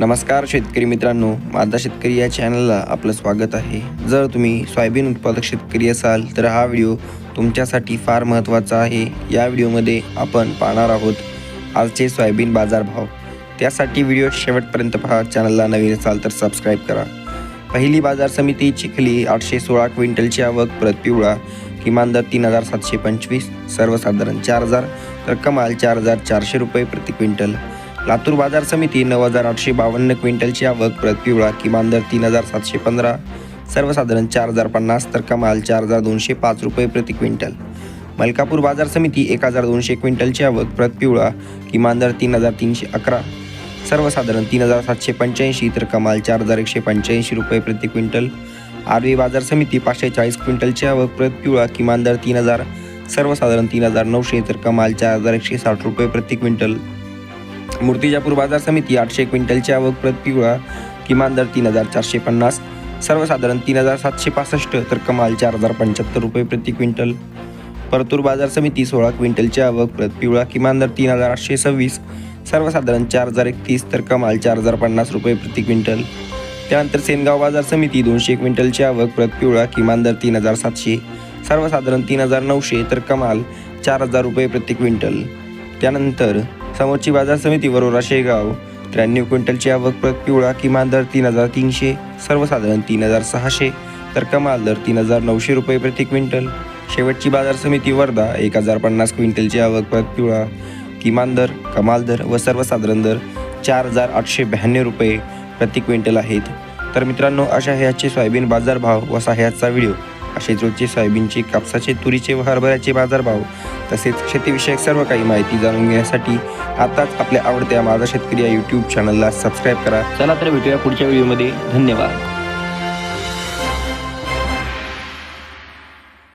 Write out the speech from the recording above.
नमस्कार शेतकरी मित्रांनो माझा शेतकरी या चॅनलला आपलं स्वागत आहे. जर तुम्ही सोयाबीन उत्पादक शेतकरी असाल तर हा व्हिडिओ तुमच्यासाठी फार महत्त्वाचा आहे. या व्हिडिओमध्ये आपण पाहणार आहोत आजचे सोयाबीन बाजारभाव. त्यासाठी व्हिडिओ शेवटपर्यंत पहा चॅनलला नवीन असाल तर सबस्क्राईब करा. पहिली बाजार समिती चिखली आठशे सोळा क्विंटलची आवक प्रत पिवळा किमान दर तीन हजार सातशे पंचवीस सर्वसाधारण चार हजार तर कमाल चार हजार चारशे रुपये प्रति क्विंटल. लातूर बाजार समिती नऊ हजार आठशे बावन्न क्विंटलची आवक परत पिवळा किमान दर तीन हजार सातशे पंधरा सर्वसाधारण चार हजार पन्नास तर कमाल चार हजार दोनशे पाच रुपये प्रति क्विंटल. मलकापूर बाजार समिती एक हजार दोनशे क्विंटलची आवक परत पिवळा किमान दर तीन हजार तीनशे अकरा सर्वसाधारण तीन हजार सातशे पंच्याऐंशी तर कमाल चार हजार एकशे पंच्याऐंशी रुपये प्रति क्विंटल. आरवी बाजार समिती पाचशे चाळीस क्विंटलची आवक परत पिवळा किमान दर तीन हजार सर्वसाधारण तीन हजार नऊशे तर कमाल चार हजार एकशे साठ रुपये प्रति क्विंटल. मूर्तिजापूर बाजार समिती आठशे क्विंटलची आवक प्रत पिवळा किमान दर तीन हजार चारशे पन्नास सर्वसाधारण तीन हजार सातशे पासष्ट तर कमाल चार हजार पंच्याहत्तर रुपये प्रति क्विंटल. परतूर बाजार समिती सोळा क्विंटलची आवक प्रत पिवळा किमान दर तीन हजार आठशे सव्वीस सर्वसाधारण चार हजार एकतीस तर कमाल चार हजार पन्नास रुपये प्रति क्विंटल. त्यानंतर सेनगाव बाजार समिती दोनशे क्विंटलची आवक प्रत पिवळा किमान दर तीन हजार सातशे सर्वसाधारण तीन हजार नऊशे तर कमाल चार हजार रुपये प्रति क्विंटल. त्यानंतर समोरची बाजार समिती वरोरा शेगाव त्र्याण्णव क्विंटलची आवक प्रत पिवळा किमान दर तीन हजार तीनशे सर्वसाधारण तीन हजार सहाशे तर कमाल दर तीन हजार नऊशे रुपये प्रति क्विंटल. शेवटची बाजार समिती वर्धा एक हजार पन्नास क्विंटलची आवक प्रत पिवळा किमान दर कमाल दर व सर्वसाधारण दर चार हजार आठशे ब्याण्णव रुपये प्रति क्विंटल आहेत. तर मित्रांनो अशा ह्याचे सोयाबीन बाजारभाव व सहाय्याचा व्हिडिओ. असेच रोजचे सोयाबीनचे कापसाचे तुरीचे व हरभऱ्याचे बाजारभाव तसेच शेतीविषयक सर्व काही माहिती जाणून घेण्यासाठी आताच आपल्या आवडत्या माझा शेतकरी या यूट्यूब चॅनलला सबस्क्राईब करा. चला तर भेटूया पुढच्या व्हिडिओमध्ये धन्यवाद.